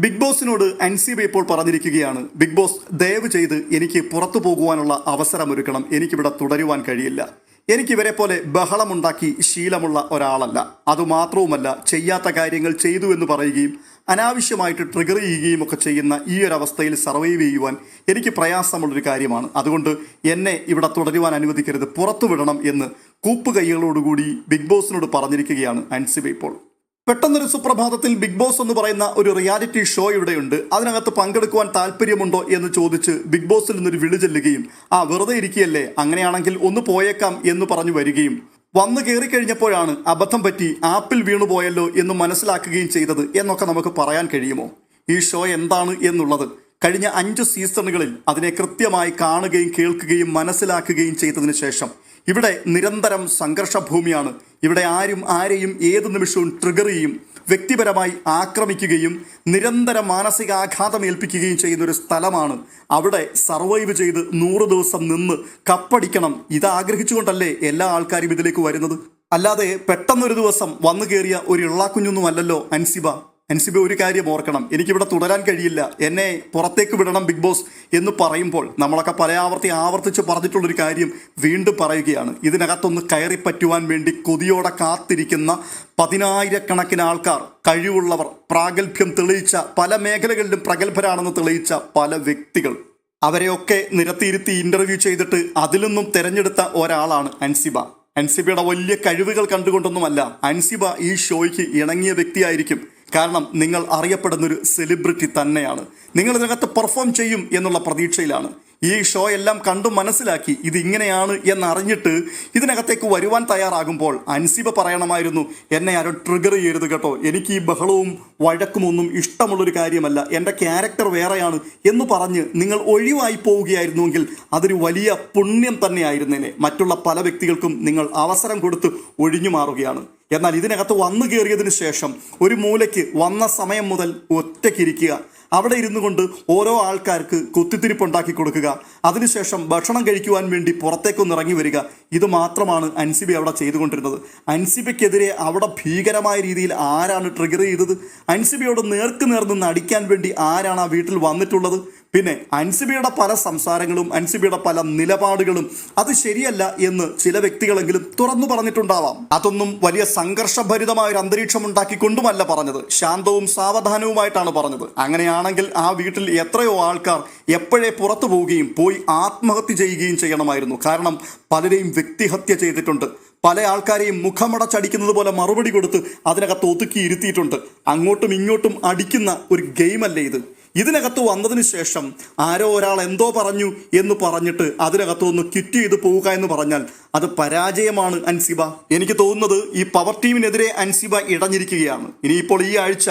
Big ബോസിനോട് അൻസീബ ഇപ്പോൾ പറഞ്ഞിരിക്കുകയാണ് big boss ദയവ് ചെയ്ത് എനിക്ക് പുറത്തു പോകുവാനുള്ള അവസരമൊരുക്കണം. എനിക്കിവിടെ തുടരുവാൻ കഴിയില്ല. എനിക്കിവരെ പോലെ ബഹളമുണ്ടാക്കി ശീലമുള്ള ഒരാളല്ല. അതുമാത്രവുമല്ല ചെയ്യാത്ത കാര്യങ്ങൾ ചെയ്തു എന്ന് പറയുകയും അനാവശ്യമായിട്ട് ട്രിഗർ ചെയ്യുകയും ഒക്കെ ചെയ്യുന്ന ഈ ഒരു അവസ്ഥയിൽ സർവൈവ് ചെയ്യുവാൻ എനിക്ക് പ്രയാസമുള്ളൊരു കാര്യമാണ്. അതുകൊണ്ട് എന്നെ ഇവിടെ തുടരുവാൻ അനുവദിക്കരുത്. പുറത്തു വിടണം എന്ന് കൂപ്പുകൈകളോടുകൂടി ബിഗ് ബോസിനോട് പറഞ്ഞിരിക്കുകയാണ് അൻസിബ ഇപ്പോൾ. പെട്ടെന്നൊരു സുപ്രഭാതത്തിൽ ബിഗ് ബോസ് എന്ന് പറയുന്ന ഒരു റിയാലിറ്റി ഷോ ഇവിടെയുണ്ട്. അതിനകത്ത് പങ്കെടുക്കുവാൻ താല്പര്യമുണ്ടോ എന്ന് ചോദിച്ച് ബിഗ് ബോസിൽ നിന്നൊരു വിളി ചെല്ലുകയും ആ വെറുതെ ഇരിക്കുകയല്ലേ? അങ്ങനെയാണെങ്കിൽ ഒന്ന് പോയേക്കാം എന്ന് പറഞ്ഞു വരികയും. വന്നു കയറിക്കഴിഞ്ഞപ്പോഴാണ് അബദ്ധം പറ്റി ആപ്പിൽ വീണുപോയല്ലോ എന്ന് മനസ്സിലാക്കുകയും ചെയ്തത് എന്നൊക്കെ നമുക്ക് പറയാൻ കഴിയുമോ? ഈ ഷോ എന്താണ് എന്നുള്ളത് കഴിഞ്ഞ അഞ്ച് സീസണുകളിൽ അതിനെ കൃത്യമായി കാണുകയും കേൾക്കുകയും മനസ്സിലാക്കുകയും ചെയ്തതിനു ശേഷം ഇവിടെ നിരന്തരം സംഘർഷഭൂമിയാണ്. ഇവിടെ ആരും ആരെയും ഏത് നിമിഷവും ട്രിഗർ ചെയ്യും വ്യക്തിപരമായി ആക്രമിക്കുകയും നിരന്തര മാനസികാഘാതം ഏൽപ്പിക്കുകയും ചെയ്യുന്ന ഒരു സ്ഥലമാണ്. അവിടെ സർവൈവ് ചെയ്ത് നൂറ് ദിവസം നിന്ന് കപ്പടിക്കണം. ഇത് ആഗ്രഹിച്ചുകൊണ്ടല്ലേ എല്ലാ ആൾക്കാരും ഇതിലേക്ക് വരുന്നത്? അല്ലാതെ പെട്ടെന്നൊരു ദിവസം വന്നു കയറിയ ഒരു ഇള്ളാക്കുഞ്ഞൊന്നുമല്ലല്ലോ അൻസിബ. അൻസിബ ഒരു കാര്യം ഓർക്കണം. എനിക്കിവിടെ തുടരാൻ കഴിയില്ല. എന്നെ പുറത്തേക്ക് വിടണം ബിഗ് ബോസ് എന്ന് പറയുമ്പോൾ നമ്മളൊക്കെ പല ആവർത്തി ആവർത്തിച്ച് പറഞ്ഞിട്ടുള്ളൊരു കാര്യം വീണ്ടും പറയുകയാണ്. ഇതിനകത്തൊന്ന് കയറി പറ്റുവാൻ വേണ്ടി കൊതിയോടെ കാത്തിരിക്കുന്ന പതിനായിരക്കണക്കിന് ആൾക്കാർ കഴിവുള്ളവർ പ്രാഗൽഭ്യം തെളിയിച്ച പല മേഖലകളിലും പ്രഗത്ഭരാണെന്ന് തെളിയിച്ച പല വ്യക്തികൾ. അവരെയൊക്കെ നിരത്തിയിരുത്തി ഇന്റർവ്യൂ ചെയ്തിട്ട് അതിൽ നിന്നും തെരഞ്ഞെടുത്ത ഒരാളാണ് അൻസിബ. അൻസിബയുടെ വലിയ കഴിവുകൾ കണ്ടുകൊണ്ടൊന്നുമല്ല അൻസിബ ഈ ഷോയ്ക്ക് ഇണങ്ങിയ വ്യക്തിയായിരിക്കും. കാരണം നിങ്ങൾ അറിയപ്പെടുന്നൊരു സെലിബ്രിറ്റി തന്നെയാണ്. നിങ്ങൾ ഇതിനകത്ത് പെർഫോം ചെയ്യും എന്നുള്ള പ്രതീക്ഷയിലാണ്. ഈ ഷോ എല്ലാം കണ്ടു മനസ്സിലാക്കി ഇത് ഇങ്ങനെയാണ് എന്നറിഞ്ഞിട്ട് ഇതിനകത്തേക്ക് വരുവാൻ തയ്യാറാകുമ്പോൾ അൻസിബ പറയണമായിരുന്നു എന്നെ ആരോ ട്രിഗർ ചെയ്യരുത് കേട്ടോ. എനിക്ക് ഈ ബഹളവും വഴക്കുമൊന്നും ഇഷ്ടമുള്ളൊരു കാര്യമല്ല. എന്റെ ക്യാരക്ടർ വേറെയാണ് എന്ന് പറഞ്ഞ് നിങ്ങൾ ഒഴിവായി പോവുകയായിരുന്നുവെങ്കിൽ അതൊരു വലിയ പുണ്യം തന്നെയായിരുന്നേനെ. മറ്റുള്ള പല വ്യക്തികൾക്കും നിങ്ങൾ അവസരം കൊടുത്ത് ഒഴിഞ്ഞു മാറുകയാണ്. എന്നാൽ ഇതിനകത്ത് വന്നു കയറിയതിനു ശേഷം ഒരു മൂലയ്ക്ക് വന്ന സമയം മുതൽ ഒറ്റയ്ക്കിരിക്കുക അവിടെ ഇരുന്നു കൊണ്ട് ഓരോ ആൾക്കാർക്ക് കുത്തിത്തിരിപ്പുണ്ടാക്കി കൊടുക്കുക. അതിനുശേഷം ഭക്ഷണം കഴിക്കുവാൻ വേണ്ടി പുറത്തേക്കൊന്ന് ഇറങ്ങി വരിക. ഇത് മാത്രമാണ് അൻസിബി അവിടെ ചെയ്തുകൊണ്ടിരുന്നത്. അൻസിബയ്ക്കെതിരെ അവിടെ ഭീകരമായ രീതിയിൽ ആരാണ് ട്രിഗർ ചെയ്തത്? അൻസിബിയോട് നേർക്ക് നേർ നിന്ന് വേണ്ടി ആരാണ് ആ വീട്ടിൽ വന്നിട്ടുള്ളത്? പിന്നെ അൻസിബിയുടെ പല സംസാരങ്ങളും അൻസിബിയുടെ പല നിലപാടുകളും അത് ശരിയല്ല എന്ന് ചില വ്യക്തികളെങ്കിലും തുറന്നു പറഞ്ഞിട്ടുണ്ടാവാം. അതൊന്നും വലിയ സംഘർഷഭരിതമായ ഒരു അന്തരീക്ഷം ഉണ്ടാക്കിക്കൊണ്ടുമല്ല പറഞ്ഞത്. ശാന്തവും സാവധാനവുമായിട്ടാണ് പറഞ്ഞത്. അങ്ങനെയാണെങ്കിൽ ആ വീട്ടിൽ എത്രയോ ആൾക്കാർ എപ്പോഴേ പുറത്തു പോവുകയും പോയി ആത്മഹത്യ ചെയ്യുകയും ചെയ്യണമായിരുന്നു. കാരണം പലരെയും വ്യക്തിഹത്യ ചെയ്തിട്ടുണ്ട്. പല ആൾക്കാരെയും മുഖമടച്ചടിക്കുന്നത് പോലെ മറുപടി കൊടുത്ത് അതിനകത്ത് ഒതുക്കി ഇരുത്തിയിട്ടുണ്ട്. അങ്ങോട്ടും ഇങ്ങോട്ടും അടിക്കുന്ന ഒരു ഗെയിമല്ലേ ഇത്. ഇതിനകത്ത് വന്നതിന് ശേഷം ആരോ ഒരാൾ എന്തോ പറഞ്ഞു എന്ന് പറഞ്ഞിട്ട് അതിനകത്ത് ഒന്ന് ക്വിറ്റ് ചെയ്ത് പോവുക എന്ന് പറഞ്ഞാൽ അത് പരാജയമാണ് അൻസിബ. എനിക്ക് തോന്നുന്നത് ഈ പവർ ടീമിനെതിരെ അൻസിബ ഇടഞ്ഞിരിക്കുകയാണ്. ഇനിയിപ്പോൾ ഈ ആഴ്ച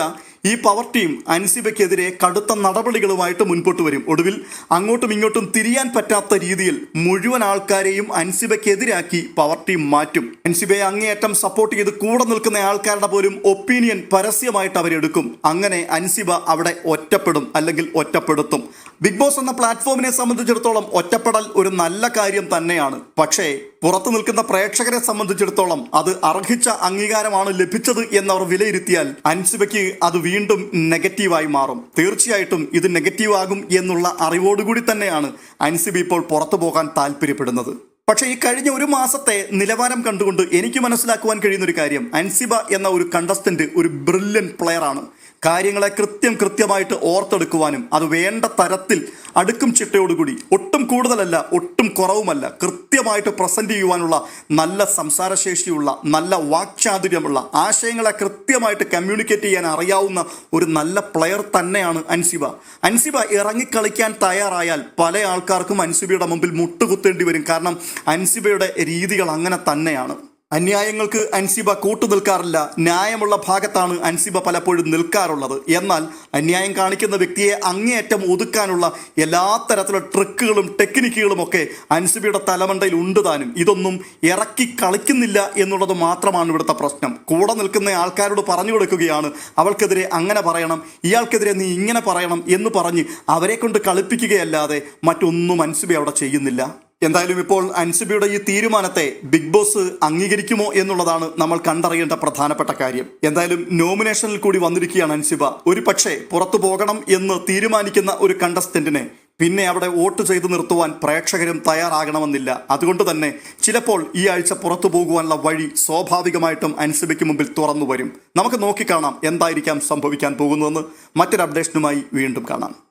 ഈ പവർ ടീം അൻസിബയ്ക്കെതിരെ കടുത്ത നടപടികളുമായിട്ട് മുൻപോട്ട് വരും. ഒടുവിൽ അങ്ങോട്ടും ഇങ്ങോട്ടും തിരിയാൻ പറ്റാത്ത രീതിയിൽ മുഴുവൻ ആൾക്കാരെയും അൻസിബയ്ക്കെതിരാക്കി പവർ ടീം മാറ്റും. അൻസിബയെ അങ്ങേയറ്റം സപ്പോർട്ട് ചെയ്ത് കൂടെ നിൽക്കുന്ന ആൾക്കാരുടെ പോലും ഒപ്പീനിയൻ പരസ്യമായിട്ട് അവരെടുക്കും. അങ്ങനെ അൻസിബ അവിടെ ഒറ്റപ്പെടും അല്ലെങ്കിൽ ഒറ്റപ്പെടുത്തും. ബിഗ് ബോസ് എന്ന പ്ലാറ്റ്ഫോമിനെ സംബന്ധിച്ചിടത്തോളം ഒറ്റപ്പെടൽ ഒരു നല്ല കാര്യം തന്നെയാണ്. പക്ഷേ പുറത്തു നിൽക്കുന്ന പ്രേക്ഷകരെ സംബന്ധിച്ചിടത്തോളം അത് അർഹിച്ച അംഗീകാരമാണ് ലഭിച്ചത് എന്നവർ വിലയിരുത്തിയാൽ അൻസിബയ്ക്ക് അത് വീണ്ടും നെഗറ്റീവായി മാറും. തീർച്ചയായിട്ടും ഇത് നെഗറ്റീവ് ആകും എന്നുള്ള അറിവോടുകൂടി തന്നെയാണ് അൻസിബി ഇപ്പോൾ പുറത്തു പോകാൻ താല്പര്യപ്പെടുന്നത്. പക്ഷേ ഈ കഴിഞ്ഞ ഒരു മാസത്തെ നിലവാരം കണ്ടുകൊണ്ട് എനിക്ക് മനസ്സിലാക്കുവാൻ കഴിയുന്ന ഒരു കാര്യം അൻസിബ എന്ന ഒരു കണ്ടസ്റ്റന്റ് ഒരു ബ്രില്യൻ പ്ലെയർ ആണ്. കാര്യങ്ങളെ കൃത്യം കൃത്യമായിട്ട് ഓർത്തെടുക്കുവാനും അത് വേണ്ട തരത്തിൽ അടുക്കും ചിട്ടയോടുകൂടി. ഒട്ടും കൂടുതലല്ല ഒട്ടും കുറവുമല്ല. കൃത്യമായിട്ട് പ്രസന്റ് ചെയ്യുവാനുള്ള നല്ല സംസാരശേഷിയുള്ള നല്ല വാക്ചാതുര്യമുള്ള ആശയങ്ങളെ കൃത്യമായിട്ട് കമ്മ്യൂണിക്കേറ്റ് ചെയ്യാൻ അറിയാവുന്ന ഒരു നല്ല പ്ലെയർ തന്നെയാണ് അൻസിബ. അൻസിബ ഇറങ്ങിക്കളിക്കാൻ തയ്യാറായാൽ പല ആൾക്കാർക്കും അൻസിബയുടെ മുമ്പിൽ മുട്ടുകുത്തേണ്ടി വരും. കാരണം അൻസിബയുടെ രീതികൾ അങ്ങനെ തന്നെയാണ്. അന്യായങ്ങൾക്ക് അൻസിബ കൂട്ടു നിൽക്കാറില്ല. ന്യായമുള്ള ഭാഗത്താണ് അൻസിബ പലപ്പോഴും നിൽക്കാറുള്ളത്. എന്നാൽ അന്യായം കാണിക്കുന്ന വ്യക്തിയെ അങ്ങേയറ്റം ഒതുക്കാനുള്ള എല്ലാ തരത്തിലുള്ള ട്രിക്കുകളും ടെക്നിക്കുകളും ഒക്കെ അൻസിബയുടെ തലമണ്ടയിൽ ഉണ്ട് താനും. ഇതൊന്നും ഇറക്കി കളിക്കുന്നില്ല എന്നുള്ളത് മാത്രമാണ് ഇവിടുത്തെ പ്രശ്നം. കൂടെ നിൽക്കുന്ന ആൾക്കാരോട് പറഞ്ഞു കൊടുക്കുകയാണ് അവൾക്കെതിരെ അങ്ങനെ പറയണം ഇയാൾക്കെതിരെ നീ ഇങ്ങനെ പറയണം എന്ന് പറഞ്ഞ് അവരെ കൊണ്ട് കളിപ്പിക്കുകയല്ലാതെ മറ്റൊന്നും അൻസിബ അവിടെ ചെയ്യുന്നില്ല. എന്തായാലും ഇപ്പോൾ അൻസിബയുടെ ഈ തീരുമാനത്തെ ബിഗ് ബോസ് അംഗീകരിക്കുമോ എന്നുള്ളതാണ് നമ്മൾ കണ്ടറിയേണ്ട പ്രധാനപ്പെട്ട കാര്യം. എന്തായാലും നോമിനേഷനിൽ കൂടി വന്നിരിക്കുകയാണ് അൻസിബ. ഒരു പക്ഷേ പുറത്തു പോകണം എന്ന് തീരുമാനിക്കുന്ന ഒരു കണ്ടസ്റ്റന്റിനെ പിന്നെ അവിടെ വോട്ട് ചെയ്ത് നിർത്തുവാൻ പ്രേക്ഷകരും തയ്യാറാകണമെന്നില്ല. അതുകൊണ്ട് തന്നെ ചിലപ്പോൾ ഈ ആഴ്ച പുറത്തു പോകുവാനുള്ള വഴി സ്വാഭാവികമായിട്ടും അൻസിബയ്ക്ക് മുമ്പിൽ തുറന്നു വരും. നമുക്ക് നോക്കിക്കാണാം എന്തായിരിക്കാം സംഭവിക്കാൻ പോകുന്നതെന്ന് മറ്റൊരു അപ്ഡേഷനുമായി വീണ്ടും കാണാം.